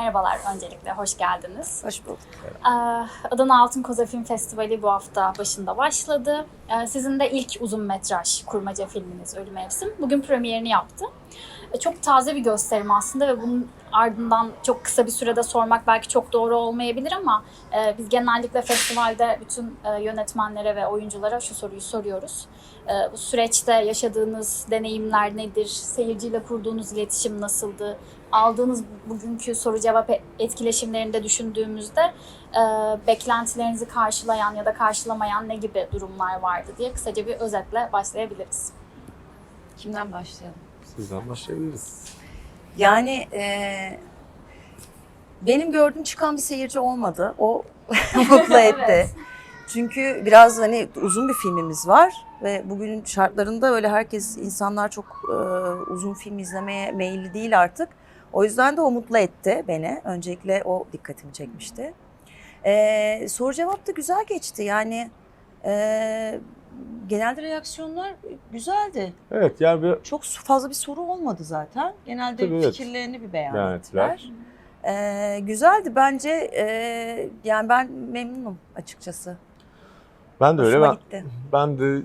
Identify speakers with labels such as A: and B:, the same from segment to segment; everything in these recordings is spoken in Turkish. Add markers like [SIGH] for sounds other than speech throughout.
A: Merhabalar öncelikle, hoş geldiniz.
B: Hoş bulduk.
A: Ee, Adana Altın Koza Film Festivali bu hafta başında başladı. Ee, Sizin de ilk uzun metraj kurmaca filminiz Ölü Mevsim. Bugün premierini yaptı. Ee, Çok taze bir gösterim aslında ve bunun ardından çok kısa bir sürede sormak belki çok doğru olmayabilir ama e, biz genellikle festivalde bütün e, yönetmenlere ve oyunculara şu soruyu soruyoruz. E, Bu süreçte yaşadığınız deneyimler nedir? Seyirciyle kurduğunuz iletişim nasıldı? aldığınız bugünkü soru cevap e- etkileşimlerinde düşündüğümüzde e, beklentilerinizi karşılayan ya da karşılamayan ne gibi durumlar vardı diye kısaca bir özetle başlayabiliriz.
B: Kimden başlayalım?
C: Sizden başlayabiliriz.
B: Yani e, benim gördüğüm çıkan bir seyirci olmadı. O [LAUGHS] mutlu etti.
A: Evet.
B: Çünkü biraz hani uzun bir filmimiz var ve bugünün şartlarında öyle herkes insanlar çok e, uzun film izlemeye meyilli değil artık. O yüzden de o mutlu etti beni. Öncelikle o dikkatimi çekmişti. E, soru cevap da güzel geçti. Yani e, genelde reaksiyonlar güzeldi.
C: Evet yani bir
B: Çok fazla bir soru olmadı zaten. Genelde
C: Tabii, evet.
B: fikirlerini bir beyan
C: Beyan
B: ettiler.
C: ettiler.
B: Ee, güzeldi bence. Ee, yani ben memnunum açıkçası.
C: ben de öyle
B: Hoşuma
C: ben,
B: gitti.
C: ben de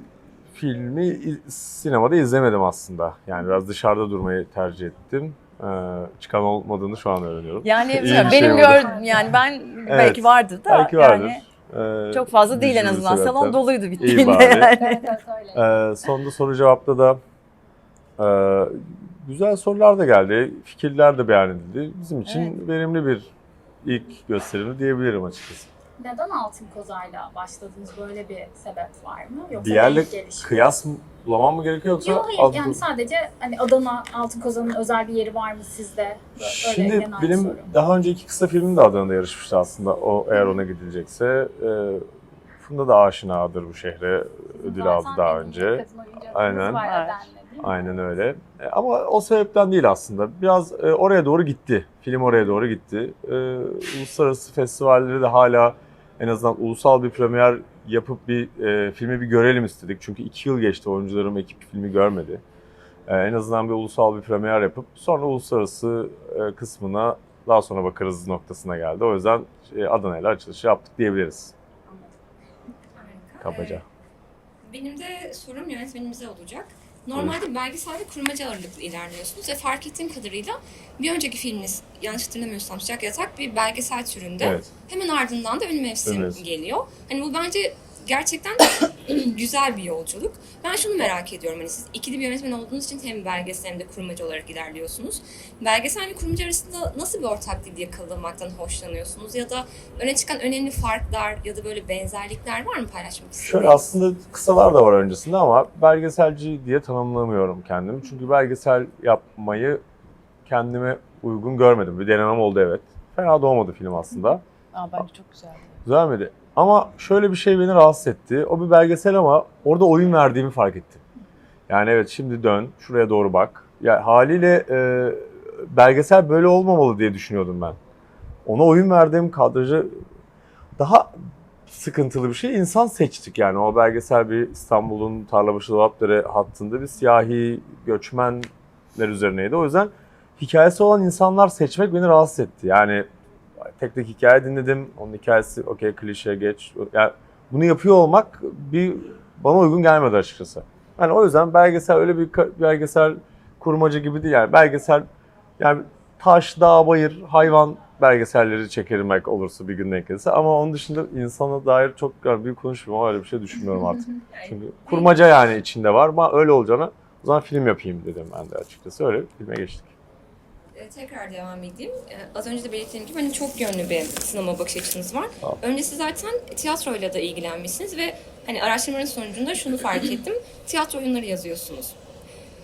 C: filmi sinemada izlemedim aslında. Yani biraz dışarıda durmayı tercih ettim. Ee, çıkan olmadığını şu an öğreniyorum.
B: Yani [LAUGHS] benim
C: şey
B: gördüm yani ben belki vardı da
C: Belki vardır.
B: yani
C: Ee,
B: çok fazla değil en azından.
C: sebepten.
B: Salon doluydu
C: İyi
B: bittiğinde
C: bari.
B: yani.
C: Ee, sonunda soru cevapta da e, güzel sorular da geldi. Fikirler de beyan edildi. Bizim için verimli bir ilk gösterimi diyebilirim açıkçası.
A: Neden Altın Koza'yla başladınız? Böyle bir sebep var mı? Yoksa
C: Diğerle? Kıyaslamam mı gerekiyor yoksa?
A: Yok hayır
C: az-
A: yani sadece hani Adana Altın Koza'nın özel bir yeri var mı sizde? Öyle
C: Şimdi
A: genel
C: benim
A: soru.
C: daha önceki kısa filmim de Adana'da yarışmıştı aslında. O eğer ona gidilecekse. E, Funda da aşinadır bu şehre. Ödül
A: Zaten
C: aldı daha önce.
A: kadın
C: Aynen.
A: var
B: Evet.
A: Aden'le, değil mi?
C: Aynen öyle. E, ama o sebepten değil aslında. Biraz e, oraya doğru gitti. Film oraya doğru gitti. E, uluslararası festivalleri de hala en azından ulusal bir premier yapıp bir e, filmi bir görelim istedik. Çünkü iki yıl geçti oyuncularım ekip filmi görmedi. E, en azından bir ulusal bir premier yapıp sonra uluslararası e, kısmına daha sonra bakarız noktasına geldi. O yüzden e, Adana ile açılışı yaptık diyebiliriz kabaca.
D: Ee, Benim de sorum yönetmenimize olacak. Normalde belgesel ve kurmaca ağırlıklı ilerliyorsunuz ve fark ettiğim kadarıyla bir önceki filminiz yanlış hatırlamıyorsam Sıcak Yatak bir belgesel türünde.
C: Evet.
D: Hemen ardından da Ünlü Mevsim
C: Mevsim.
D: geliyor. Hani bu bence gerçekten [CLEARS THROAT] güzel bir yolculuk. Ben şunu merak ediyorum hani siz ikili bir yönetmen olduğunuz için hem belgesel hem de kurmaca olarak ilerliyorsunuz. Belgesel ve kurmaca arasında nasıl bir ortak dil yakalamaktan hoşlanıyorsunuz ya da öne çıkan önemli farklar ya da böyle benzerlikler var mı paylaşmak istediğiniz?
C: Şöyle aslında kısalar da var öncesinde ama belgeselci diye tanımlamıyorum kendimi. Çünkü belgesel yapmayı kendime uygun görmedim. Bir denemem oldu evet. Fena da olmadı film aslında.
B: Aa, bence çok güzeldi.
C: Güzel miydi? Ama şöyle bir şey beni rahatsız etti. O bir belgesel ama orada oyun verdiğimi fark ettim. Yani evet şimdi dön, şuraya doğru bak. Ya haliyle e, belgesel böyle olmamalı diye düşünüyordum ben. Ona oyun verdiğim kadrajı daha sıkıntılı bir şey. İnsan seçtik yani. O belgesel bir İstanbul'un Tarlabaşı Dolapdere hattında bir siyahi göçmenler üzerineydi. O yüzden hikayesi olan insanlar seçmek beni rahatsız etti. Yani tek tek hikaye dinledim. Onun hikayesi okey klişe geç. Yani bunu yapıyor olmak bir bana uygun gelmedi açıkçası. Yani o yüzden belgesel öyle bir belgesel kurmaca gibi değil yani. Belgesel yani taş, dağ, bayır, hayvan belgeselleri çekerim belki olursa bir gün denk gelirse. Ama onun dışında insana dair çok yani büyük konuşmuyorum. Öyle bir şey düşünmüyorum [LAUGHS] artık. Çünkü kurmaca yani içinde var. Ama öyle olacağına o zaman film yapayım dedim ben de açıkçası. Öyle filme geçtik.
D: E, tekrar devam edeyim. E, az önce de belirttiğim gibi hani çok yönlü bir sinema bakış açınız var.
C: Tamam.
D: Öncesi zaten tiyatroyla da ilgilenmişsiniz ve hani araştırmanın sonucunda şunu fark ettim. [CLEARS THROAT] Tiyatro oyunları yazıyorsunuz.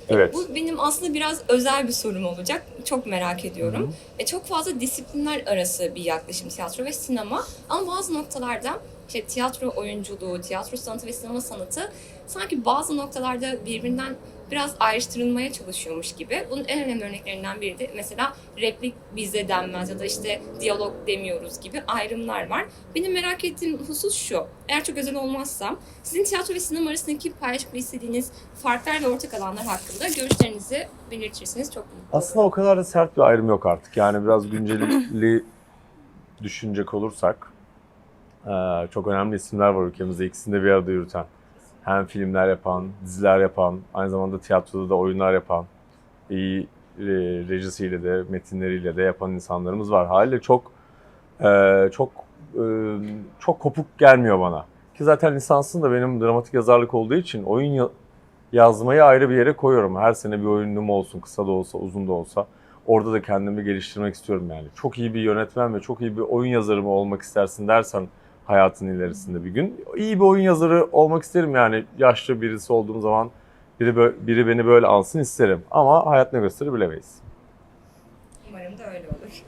C: Evet.
D: Bu benim aslında biraz özel bir sorum olacak. Çok merak ediyorum. E, çok fazla disiplinler arası bir yaklaşım tiyatro ve sinema. Ama bazı noktalarda işte tiyatro oyunculuğu, tiyatro sanatı ve sinema sanatı sanki bazı noktalarda birbirinden biraz ayrıştırılmaya çalışıyormuş gibi. Bunun en önemli örneklerinden biri de mesela replik bize denmez ya da işte diyalog demiyoruz gibi ayrımlar var. Benim merak ettiğim husus şu. Eğer çok özel olmazsa sizin tiyatro ve sinema arasındaki paylaşmak istediğiniz farklar ve ortak alanlar hakkında görüşlerinizi belirtirseniz çok mutlu olurum.
C: Aslında o kadar da sert bir ayrım yok artık. Yani biraz günceli düşünecek olursak çok önemli isimler var ülkemizde. İkisini de bir arada yürüten. Hem filmler yapan, diziler yapan, aynı zamanda tiyatroda da oyunlar yapan, iyi e, rejisiyle de, metinleriyle de yapan insanlarımız var. Haliyle çok eee, çok eee, çok kopuk gelmiyor bana. Ki zaten lisansım da benim dramatik yazarlık olduğu için oyun ya- yazmayı ayrı bir yere koyuyorum. Her sene bir oyunum olsun, kısa da olsa, uzun da olsa. Orada da kendimi geliştirmek istiyorum yani. Çok iyi bir yönetmen ve çok iyi bir oyun yazarı mı olmak istersin dersen hayatın ilerisinde bir gün. İyi bir oyun yazarı olmak isterim yani. Yaşlı birisi olduğum zaman biri, bö- biri beni böyle alsın isterim. Ama hayat ne gösterir bilemeyiz.
D: Umarım da öyle olur.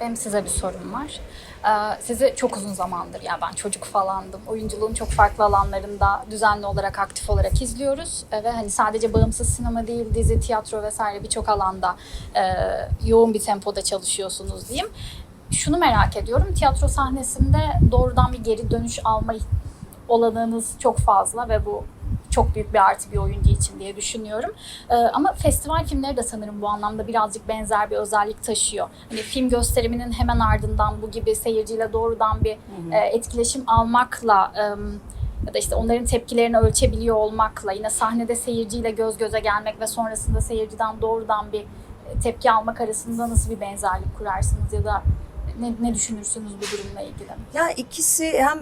A: Benim size bir sorum var. Ee, sizi çok uzun zamandır, ya ben çocuk falandım. Oyunculuğun çok farklı alanlarında düzenli olarak, aktif olarak izliyoruz. Ee, ve hani sadece bağımsız sinema değil, dizi, tiyatro vesaire birçok alanda e, yoğun bir tempoda çalışıyorsunuz diyeyim. Şunu merak ediyorum, tiyatro sahnesinde doğrudan bir geri dönüş alma olanağınız çok fazla ve bu çok büyük bir artı bir oyuncu için diye düşünüyorum. Ee, ama festival filmleri de sanırım bu anlamda birazcık benzer bir özellik taşıyor. Hani film gösteriminin hemen ardından bu gibi seyirciyle doğrudan bir e, etkileşim almakla e, ya da işte onların tepkilerini ölçebiliyor olmakla yine sahnede seyirciyle göz göze gelmek ve sonrasında seyirciden doğrudan bir e, tepki almak arasında nasıl bir benzerlik kurarsınız ya da ne, ne düşünürsünüz bu durumla ilgili?
B: Ya ikisi hem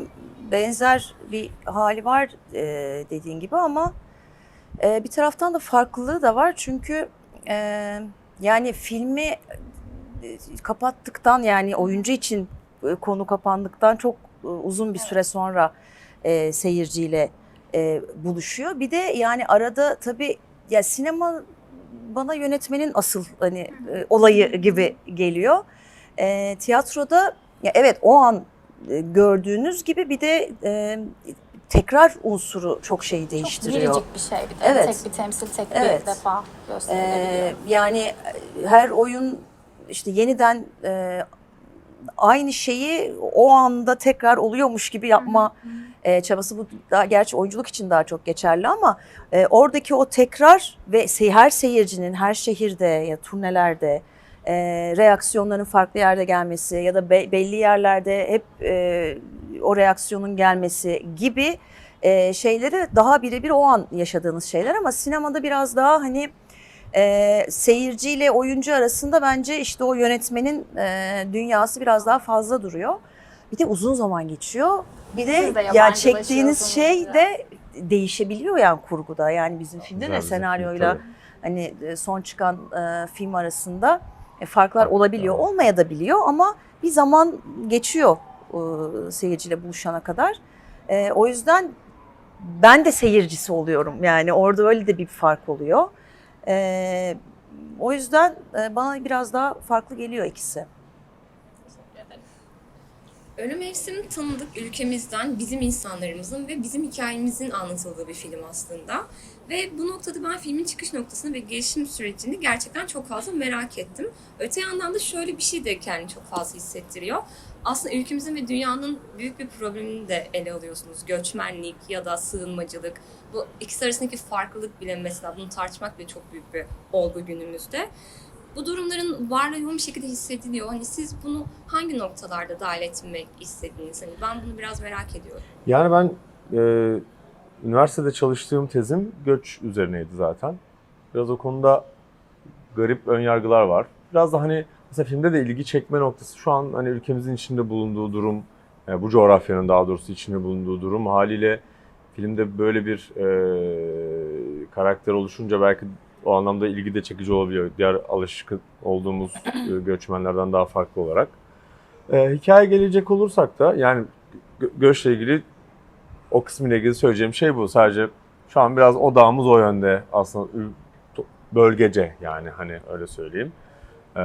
B: benzer bir hali var e, dediğin gibi ama e, bir taraftan da farklılığı da var çünkü e, yani filmi e, kapattıktan yani oyuncu için e, konu kapandıktan çok e, uzun bir süre sonra e, seyirciyle e, buluşuyor. Bir de yani arada tabii ya sinema bana yönetmenin asıl hani e, olayı gibi geliyor. E, tiyatroda ya evet o an e, gördüğünüz gibi bir de e, tekrar unsuru çok şeyi
A: Çok
B: değiştiriyor.
A: biricik bir şey bir de.
B: Evet.
A: Tek bir temsil, tek
B: Evet.
A: bir defa
B: Ee,
A: gösterilebiliyor.
B: yani e, her oyun işte yeniden e, aynı şeyi o anda tekrar oluyormuş gibi yapma e, çabası bu daha gerçi oyunculuk için daha çok geçerli ama e, oradaki o tekrar ve her seyircinin her şehirde ya turnelerde e, reaksiyonların farklı yerde gelmesi ya da be- belli yerlerde hep e, o reaksiyonun gelmesi gibi e, şeyleri daha birebir o an yaşadığınız şeyler ama sinemada biraz daha hani e, seyirciyle oyuncu arasında bence işte o yönetmenin e, dünyası biraz daha fazla duruyor. Bir de uzun zaman geçiyor. Bir de,
A: de
B: ya çektiğiniz şey de değişebiliyor yani kurguda. Yani bizim filmde de senaryoyla
C: tabii.
B: hani e, son çıkan e, film arasında e, farklar olabiliyor, olmaya da biliyor ama bir zaman geçiyor e, seyirciyle buluşana kadar. E, o yüzden ben de seyircisi oluyorum yani orada öyle de bir fark oluyor. E, o yüzden e, bana biraz daha farklı geliyor ikisi.
D: Ölüm Mevsim tanıdık ülkemizden bizim insanlarımızın ve bizim hikayemizin anlatıldığı bir film aslında. Ve bu noktada ben filmin çıkış noktasını ve gelişim sürecini gerçekten çok fazla merak ettim. Öte yandan da şöyle bir şey de kendini çok fazla hissettiriyor. Aslında ülkemizin ve dünyanın büyük bir problemini de ele alıyorsunuz. Göçmenlik ya da sığınmacılık. Bu ikisi arasındaki farklılık bile mesela bunu tartışmak bile çok büyük bir olgu günümüzde. Bu durumların varlığı yoğun bir şekilde hissediliyor. Hani siz bunu hangi noktalarda dahil etmek istediniz? Hani ben bunu biraz merak ediyorum.
C: Yani ben e, üniversitede çalıştığım tezim göç üzerineydi zaten. Biraz o konuda garip önyargılar var. Biraz da hani mesela filmde de ilgi çekme noktası şu an hani ülkemizin içinde bulunduğu durum, yani bu coğrafyanın daha doğrusu içinde bulunduğu durum haliyle filmde böyle bir e, karakter oluşunca belki o anlamda ilgi de çekici olabiliyor. Diğer alışkın olduğumuz e, göçmenlerden daha farklı olarak. E, hikaye gelecek olursak da yani gö- göçle ilgili o kısmıyla ilgili söyleyeceğim şey bu. Sadece şu an biraz odağımız o yönde aslında bölgece yani hani öyle söyleyeyim. Ee,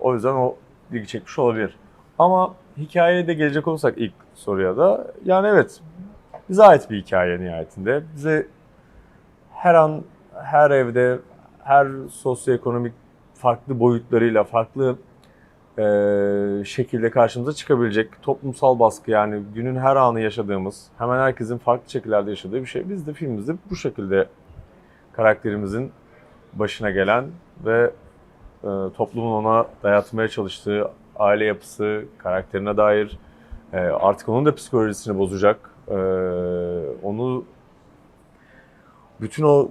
C: o yüzden o ilgi çekmiş olabilir. Ama hikayeye de gelecek olursak ilk soruya da yani evet bize ait bir hikaye nihayetinde. Bize her an, her evde, her sosyoekonomik farklı boyutlarıyla, farklı e, şekilde karşımıza çıkabilecek toplumsal baskı yani günün her anı yaşadığımız, hemen herkesin farklı şekillerde yaşadığı bir şey. Biz de filmimizde bu şekilde karakterimizin başına gelen ve e, toplumun ona dayatmaya çalıştığı aile yapısı, karakterine dair e, artık onun da psikolojisini bozacak, e, onu bütün o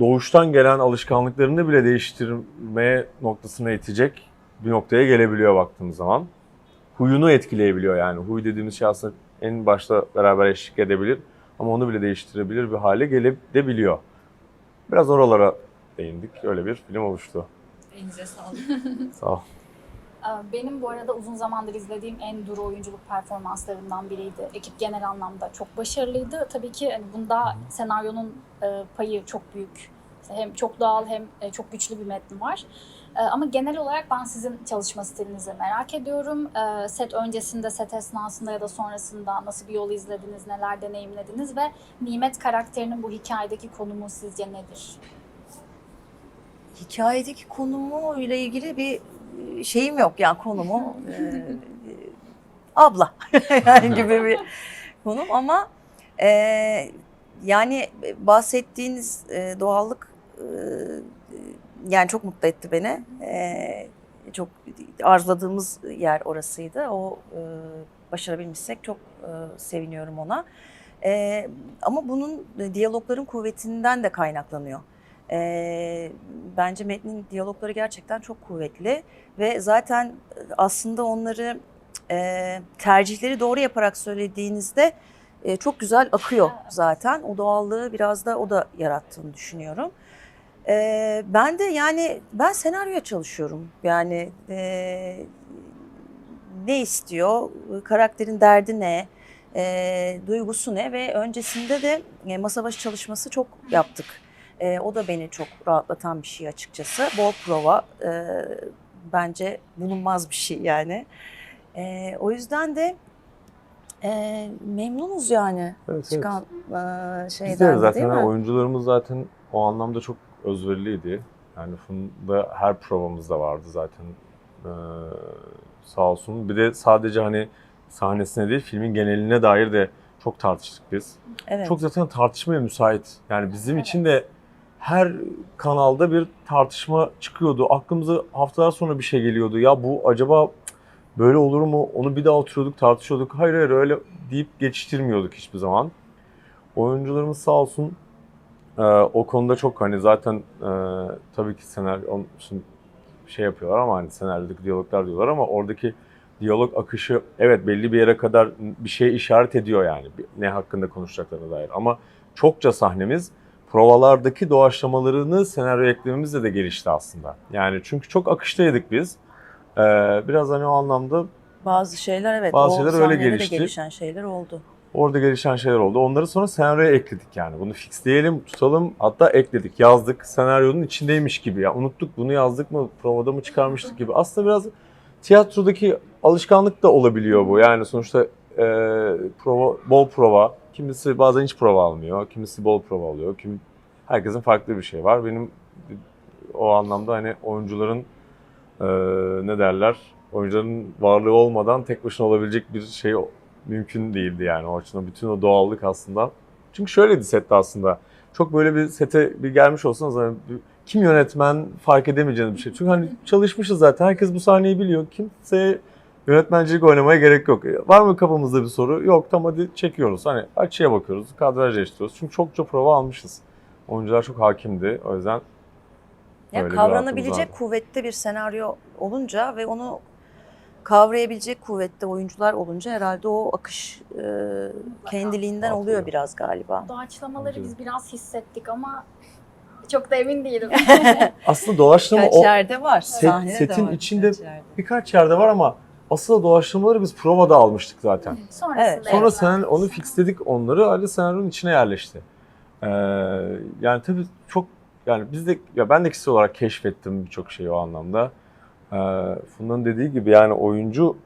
C: doğuştan gelen alışkanlıklarını bile değiştirmeye noktasına itecek bir noktaya gelebiliyor baktığımız zaman. Huyunu etkileyebiliyor yani. Huy dediğimiz şey aslında en başta beraber eşlik edebilir ama onu bile değiştirebilir bir hale gelebiliyor. Biraz oralara değindik. Öyle bir film oluştu.
D: Elinize sağlık. [LAUGHS]
C: Sağ ol.
A: Ee, Benim bu arada uzun zamandır izlediğim en duru oyunculuk performanslarından biriydi. Ekip genel anlamda çok başarılıydı. Tabii ki hani bunda senaryonun e, payı çok büyük. Hem çok doğal hem e, çok güçlü bir metni var. E, Ama genel olarak ben sizin çalışma stilinizi merak ediyorum. E, Set öncesinde, set esnasında ya da sonrasında nasıl bir yol izlediniz, neler deneyimlediniz ve Nimet karakterinin bu hikayedeki konumu sizce nedir?
B: hikayedeki konumu ile ilgili bir şeyim yok yani konumu [LAUGHS] e, abla [LAUGHS] yani gibi bir konum ama e, yani bahsettiğiniz e, doğallık e, yani çok mutlu etti beni. E, çok arzuladığımız yer orasıydı. O e, başarabilmişsek çok e, seviniyorum ona. E, ama bunun diyalogların kuvvetinden de kaynaklanıyor. E, bence metnin diyalogları gerçekten çok kuvvetli ve zaten aslında onları e, tercihleri doğru yaparak söylediğinizde e, çok güzel akıyor zaten. O doğallığı biraz da o da yarattığını düşünüyorum. E, ben de yani ben senaryoya çalışıyorum. Yani e, ne istiyor, karakterin derdi ne, e, duygusu ne ve öncesinde de e, masa başı çalışması çok yaptık. E, o da beni çok rahatlatan bir şey açıkçası. Bol prova e, bence bulunmaz bir şey yani. E, o yüzden de e, memnunuz yani
C: Evet, evet.
B: çıkan e, şeyden
C: Biz de zaten
B: değil mi?
C: oyuncularımız zaten o anlamda çok özveriliydi. Yani Funda her provamızda vardı zaten ee, sağ olsun. Bir de sadece hani sahnesine değil filmin geneline dair de çok tartıştık biz.
B: Evet.
C: Çok zaten tartışmaya müsait. Yani bizim
A: Evet.
C: için de her kanalda bir tartışma çıkıyordu. Aklımıza haftalar sonra bir şey geliyordu. Ya bu acaba böyle olur mu? Onu bir daha oturuyorduk tartışıyorduk. Hayır hayır öyle deyip geçiştirmiyorduk hiçbir zaman. Oyuncularımız sağ olsun e, o konuda çok hani zaten e, tabii ki senaryo onun için şey yapıyorlar ama hani senaryodaki diyaloglar diyorlar ama oradaki diyalog akışı evet belli bir yere kadar bir şey işaret ediyor yani ne hakkında konuşacaklarına dair ama çokça sahnemiz provalardaki doğaçlamalarını senaryo eklememizle de gelişti aslında. Yani çünkü çok akıştaydık biz. Ee, biraz hani o anlamda
B: Bazı şeyler evet.
C: Bazı
B: o
C: şeyler öyle
B: sahnede de
C: gelişti.
B: gelişen şeyler oldu.
C: Orada gelişen şeyler oldu. Onları sonra senaryoya ekledik yani. Bunu fixleyelim, tutalım. Hatta ekledik, yazdık. Senaryonun içindeymiş gibi. Ya unuttuk bunu yazdık mı, provada mı çıkarmıştık gibi. Aslında biraz tiyatrodaki alışkanlık da olabiliyor bu. Yani sonuçta e, prova, bol prova. Kimisi bazen hiç prova almıyor. Kimisi bol prova alıyor. Kim, herkesin farklı bir şey var. Benim o anlamda hani oyuncuların e, ne derler? Oyuncuların varlığı olmadan tek başına olabilecek bir şey mümkün değildi yani o açıdan. Bütün o doğallık aslında. Çünkü şöyleydi sette aslında. Çok böyle bir sete bir gelmiş olsanız hani kim yönetmen fark edemeyeceğiniz bir şey. Çünkü hani çalışmışız zaten. Herkes bu sahneyi biliyor. Kimse yönetmencilik oynamaya gerek yok. Var mı kafamızda bir soru? Yok tamam hadi çekiyoruz. Hani açıya bakıyoruz. Kadraj değiştiriyoruz. Çünkü çokça prova almışız. Oyuncular çok hakimdi. O yüzden
B: Ya
C: Öyle bir
B: kavranabilecek kuvvette bir senaryo olunca ve onu kavrayabilecek kuvvette oyuncular olunca herhalde o akış e, kendiliğinden
C: Atıyor.
B: oluyor biraz galiba.
A: Doğaçlamaları biz biraz hissettik ama çok da emin değilim. [LAUGHS]
C: aslında doğaçlama
B: Kaç
C: o
B: yerde var.
C: Set-
B: sahnede de
C: setin
B: var
C: içinde-
B: birkaç yerde.
C: birkaç yerde var ama asıl doğaçlamaları biz provada almıştık zaten.
A: Sonrasında
B: Evet.
C: Sonra
A: evet,
C: sen onu fixledik onları Ali senaryonun içine yerleşti. Ee, yani tabii çok yani biz de ya ben de kişisel olarak keşfettim birçok şeyi o anlamda. Ee, Funda'nın dediği gibi yani oyuncu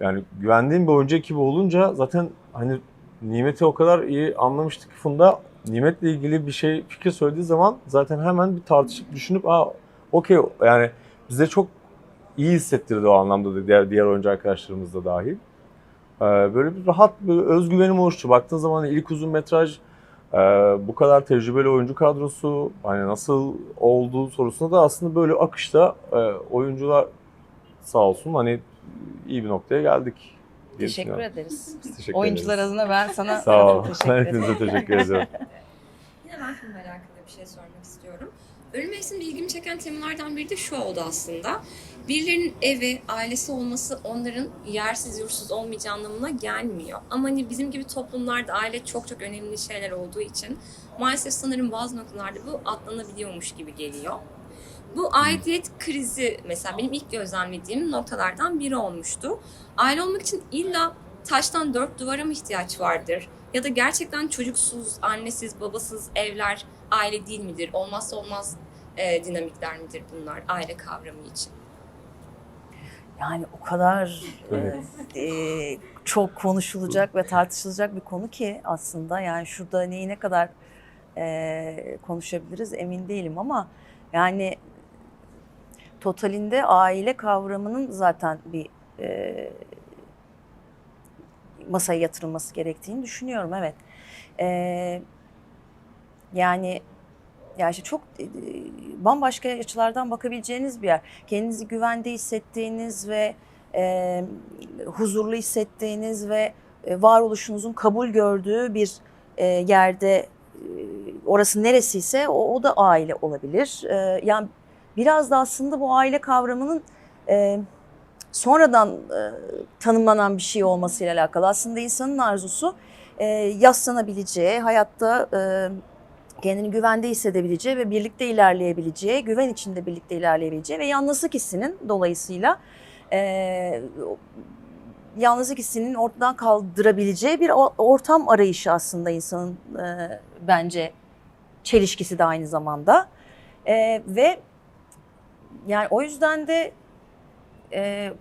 C: yani güvendiğim bir oyuncu ekibi olunca zaten hani Nimet'i o kadar iyi anlamıştık ki Funda Nimet'le ilgili bir şey fikir söylediği zaman zaten hemen bir tartışıp düşünüp aa okey yani bize çok iyi hissettirdi o anlamda da diğer diğer oyuncu arkadaşlarımız da dahil. Ee, böyle bir rahat bir özgüvenim oluştu. Baktığın zaman ilk uzun metraj e, bu kadar tecrübeli oyuncu kadrosu hani nasıl olduğu sorusuna da aslında böyle akışta e, oyuncular sağ olsun hani iyi bir noktaya geldik.
B: Teşekkür ederiz.
C: Biz teşekkür
B: Oyuncular
C: ederiz.
B: adına ben sana
C: Sağ ol.
B: teşekkür [LAUGHS] ederim.
C: Hepinize teşekkür ediyorum. [LAUGHS]
D: Yine ben filmle alakalı bir şey sormak istiyorum. Ölüm mevsiminde ilgimi çeken temalardan biri de şu oldu aslında. Birilerinin evi, ailesi olması onların yersiz yursuz olmayacağı anlamına gelmiyor. Ama hani bizim gibi toplumlarda aile çok çok önemli şeyler olduğu için maalesef sanırım bazı noktalarda bu atlanabiliyormuş gibi geliyor. Bu aidiyet krizi mesela benim ilk gözlemlediğim noktalardan biri olmuştu. Aile olmak için illa taştan dört duvara mı ihtiyaç vardır? Ya da gerçekten çocuksuz, annesiz, babasız evler aile değil midir? Olmazsa olmaz e, dinamikler midir bunlar aile kavramı için?
B: Yani o kadar
C: Evet.
B: e, e, çok konuşulacak ve tartışılacak bir konu ki aslında yani şurada neyi ne kadar e, konuşabiliriz emin değilim ama yani totalinde aile kavramının zaten bir e, masaya yatırılması gerektiğini düşünüyorum evet. E, yani yani işte çok e, bambaşka açılardan bakabileceğiniz bir yer. Kendinizi güvende hissettiğiniz ve e, huzurlu hissettiğiniz ve e, varoluşunuzun kabul gördüğü bir e, yerde e, orası neresiyse o, o da aile olabilir. E, yani biraz da aslında bu aile kavramının e, sonradan e, tanımlanan bir şey olmasıyla alakalı. Aslında insanın arzusu e, yaslanabileceği, hayatta e, kendini güvende hissedebileceği ve birlikte ilerleyebileceği, güven içinde birlikte ilerleyebileceği ve yalnızlık hissinin dolayısıyla e, yalnızlık hissinin ortadan kaldırabileceği bir ortam arayışı aslında insanın e, bence çelişkisi de aynı zamanda. E, ve yani o yüzden de e,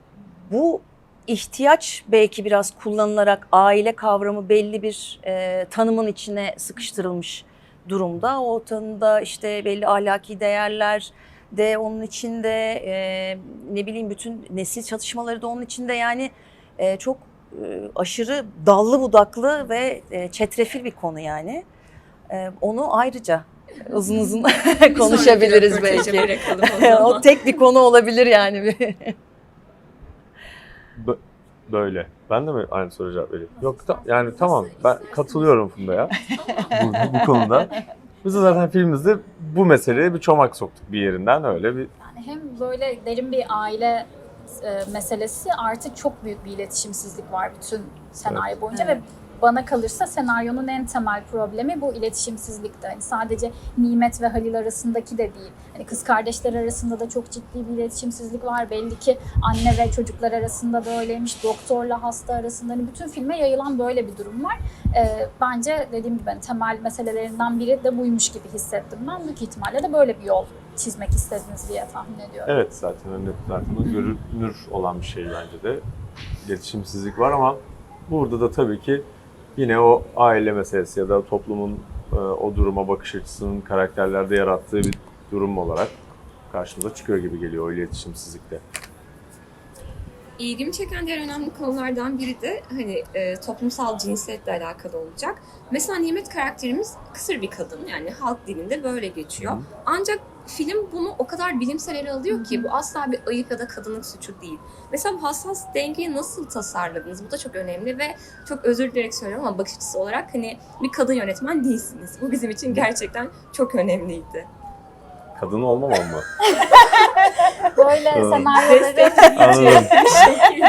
B: bu ihtiyaç belki biraz kullanılarak aile kavramı belli bir e, tanımın içine sıkıştırılmış durumda. O tanımda işte belli ahlaki değerler de onun içinde e, ne bileyim bütün nesil çatışmaları da onun içinde yani e, çok e, aşırı dallı budaklı ve e, çetrefil bir konu yani. E, onu ayrıca uzun uzun [LAUGHS] konuşabiliriz belki. [LAUGHS]
D: o
B: tek bir konu olabilir yani.
C: Bö- Böyle. Ben de mi aynı soruya cevap vereyim? Yok ta- yani tamam ben katılıyorum Funda'ya bu, bu konuda. Biz de zaten filmimizde bu meseleye bir çomak soktuk bir yerinden öyle bir
A: Yani hem böyle derin bir aile e, meselesi artı çok büyük bir iletişimsizlik var bütün senaryo boyunca
B: Evet.
A: ve bana kalırsa senaryonun en temel problemi bu iletişimsizlikte. Hani sadece Nimet ve Halil arasındaki de değil. Hani kız kardeşler arasında da çok ciddi bir iletişimsizlik var. Belli ki anne ve çocuklar arasında böyleymiş. Doktorla hasta arasında hani bütün filme yayılan böyle bir durum var. E, bence dediğim gibi hani temel meselelerinden biri de buymuş gibi hissettim ben. Büyük ihtimalle de böyle bir yol çizmek istediniz diye tahmin ediyorum.
C: evet zaten önüne zaten görünür olan bir şey bence de. İletişimsizlik var ama burada da tabii ki yine o aile meselesi ya da toplumun e, o duruma bakış açısının karakterlerde yarattığı bir durum olarak karşımıza çıkıyor gibi geliyor o iletişimsizlikte.
D: İlgimi çeken diğer önemli konulardan biri de hani e, toplumsal cinsiyetle alakalı olacak. Mesela Nimet karakterimiz kısır bir kadın yani halk dilinde böyle geçiyor.
C: Hı.
D: Ancak film bunu o kadar bilimsel ele alıyor ki bu asla bir ayıp ya da kadınlık suçu değil. Mesela bu hassas dengeyi nasıl tasarladınız? Bu da çok önemli ve çok özür dilerim söylüyorum ama bakış açısı olarak hani bir kadın yönetmen değilsiniz. Bu bizim için gerçekten çok önemliydi.
C: Kadın olmamam mı? [LAUGHS]
A: Böyle senaryoların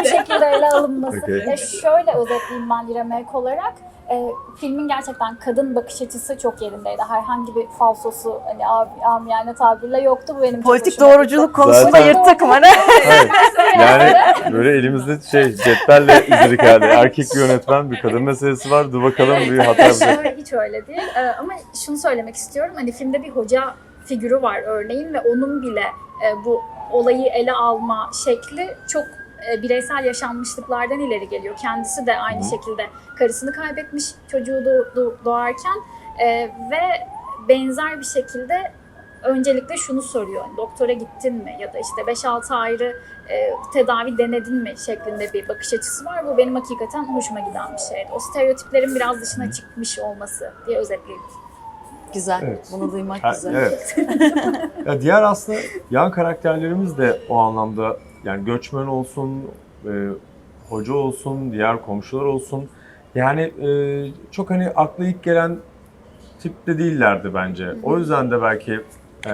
A: bu [LAUGHS] şekilde ele alınması.
C: Okey.
A: Ya şöyle özetleyeyim ben bir emek olarak. E, filmin gerçekten kadın bakış açısı çok yerindeydi. Herhangi bir falsosu hani am- amiyane tabirle yoktu. Bu benim
B: Politik doğruculuk konusunda yırttık mı ne?
C: Evet. Yani böyle elimizde şey cetvelle izledik yani. Erkek bir yönetmen bir kadın meselesi var. Dur bakalım bir hata.
A: Şöyle hiç öyle değil. Ee, ama şunu söylemek istiyorum. Hani filmde bir hoca figürü var örneğin ve onun bile e, bu olayı ele alma şekli çok e, bireysel yaşanmışlıklardan ileri geliyor. Kendisi de aynı
C: Hı.
A: şekilde karısını kaybetmiş çocuğu doğ- doğ- doğarken E, ve benzer bir şekilde öncelikle şunu soruyor. Doktora gittin mi? Ya da işte 5-6 ayrı e, tedavi denedin mi? şeklinde bir bakış açısı var. Bu benim hakikaten hoşuma giden bir şeydi. O stereotiplerin biraz dışına çıkmış olması diye özetleyeyim.
B: Güzel.
C: Evet.
B: Bunu duymak
C: Ha,
B: güzel.
C: Evet. [LAUGHS] ya diğer aslında yan karakterlerimiz de o anlamda yani göçmen olsun, e, hoca olsun, diğer komşular olsun. Yani e, çok hani akla ilk gelen tipte değillerdi bence. O yüzden de belki e,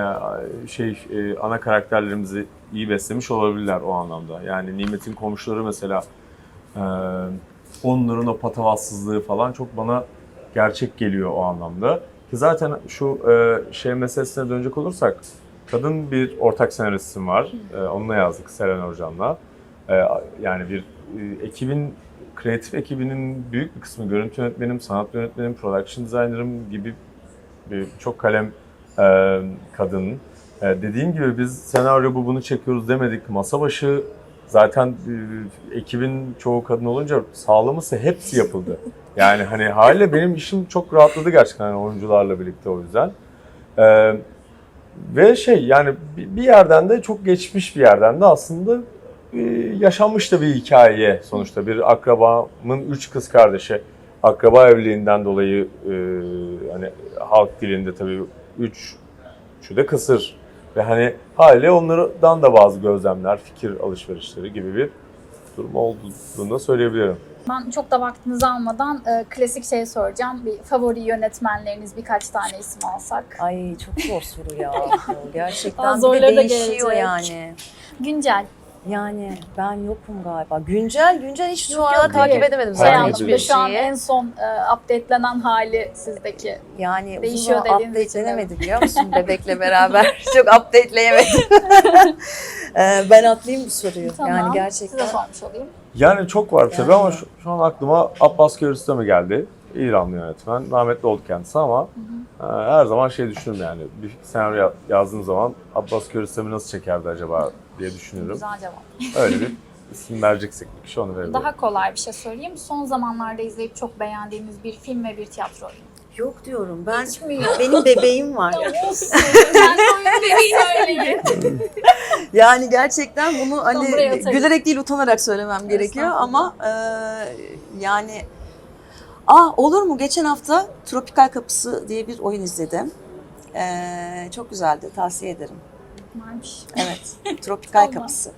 C: şey e, ana karakterlerimizi iyi beslemiş olabilirler o anlamda. Yani Nimet'in komşuları mesela e, onların o patavatsızlığı falan çok bana gerçek geliyor o anlamda. Ki zaten şu e, şey meselesine dönecek olursak kadın bir ortak senaristim var. E, onunla yazdık Seren Hocam'la. E, yani bir e, ekibin kreatif ekibinin büyük bir kısmı görüntü yönetmenim, sanat yönetmenim, production designer'ım gibi bir çok kalem e, kadın. E, dediğim gibi biz senaryo bu bunu çekiyoruz demedik. Masa başı zaten e, ekibin çoğu kadın olunca sağlaması hepsi yapıldı. Yani hani haliyle benim işim çok rahatladı gerçekten hani oyuncularla birlikte o yüzden. E, ve şey yani bir yerden de çok geçmiş bir yerden de aslında e, yaşanmış da bir hikayeye sonuçta bir akrabamın üç kız kardeşi akraba evliliğinden dolayı e, hani halk dilinde tabii üç üçü de kısır ve hani haliyle onlardan da bazı gözlemler, fikir alışverişleri gibi bir durum olduğunu da söyleyebilirim.
A: Ben çok da vaktinizi almadan e, klasik şey soracağım. Bir favori yönetmenleriniz birkaç tane isim alsak.
B: Ay çok zor soru ya. [LAUGHS] Gerçekten
A: Aa,
B: bir de değişiyor
A: gelecek.
B: yani.
A: Güncel.
B: Yani ben yokum galiba. Güncel, güncel hiç şu
A: Yok,
B: an
A: yok,
B: takip
A: hayır.
B: edemedim
A: Şey
B: zaten
C: bir
B: hiçbir
A: şu an en son e, updatelenen hali sizdeki.
B: Yani
A: Değişiyor
B: uzun
A: dediğiniz için,
B: updatelenemedi biliyor musun bebekle beraber. [LAUGHS] Çok updateleyemedim. Ee, [LAUGHS] [LAUGHS] ben atlayayım bu soruyu.
A: Tamam.
B: Yani
A: Size
B: gerçekten.
A: sormuş olayım.
C: Yani çok var tabii
B: Yani.
C: ama şu, şu an aklıma Abbas Kiarostami geldi. İranlı yönetmen. Rahmetli oldu kendisi ama e, her zaman şey düşünürüm yani. Bir senaryo ya- yazdığım zaman Abbas Kiarostami nasıl çekerdi acaba diye düşünüyorum.
A: Güzel cevap.
C: Öyle bir isim vereceksek bir kişi onu verebilirim.
A: Daha kolay bir şey sorayım. Son zamanlarda izleyip çok beğendiğiniz bir film ve bir tiyatro oyunu.
B: Yok diyorum ben. Benim bebeğim var.
A: Sen oyunu bebeği [LAUGHS] söyleyin.
B: Yani gerçekten bunu hani gülerek değil utanarak söylemem gerekiyor ama e, yani Aa olur mu? Geçen hafta Tropikal Kapısı diye bir oyun izledim. E, çok güzeldi. Tavsiye ederim.
A: Varmış.
B: Evet. [LAUGHS] Tropikal
A: Tamam.
B: Kapısı.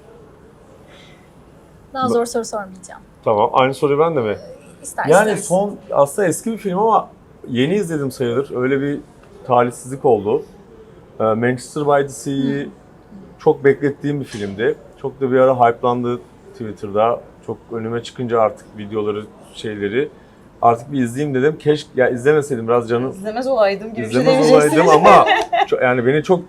A: Daha zor soru sormayacağım.
C: Tamam. Aynı soruyu ben de mi?
A: İsterseniz.
C: Yani son aslında eski bir film ama yeni izledim sayılır. Öyle bir talihsizlik oldu. Ee, Manchester by the Sea'yi çok beklettiğim bir filmdi. Çok da bir ara hype'landı Twitter'da. Çok önüme çıkınca artık videoları, şeyleri artık bir izleyeyim dedim. Keşke ya izlemeseydim biraz canım
B: İzlemez olaydım gibi
C: izlemez olaydım [LAUGHS] ama çok, yani beni çok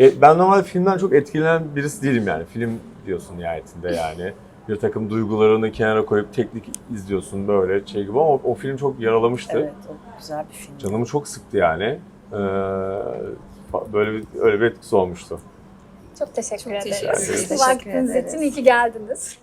C: e, ben normalde filmden çok etkilenen birisi değilim yani. Film diyorsun nihayetinde yani. Bir takım duygularını kenara koyup teknik izliyorsun böyle şey gibi ama o, o film çok yaralamıştı.
B: Evet, o güzel bir film.
C: Canımı çok sıktı yani. Ee, böyle bir, öyle bir etkisi olmuştu.
A: Çok teşekkür
D: Çok
A: ederiz.
D: teşekkür
C: ederiz.
A: Vaktiniz
B: Teşekkür
A: için iyi ki geldiniz.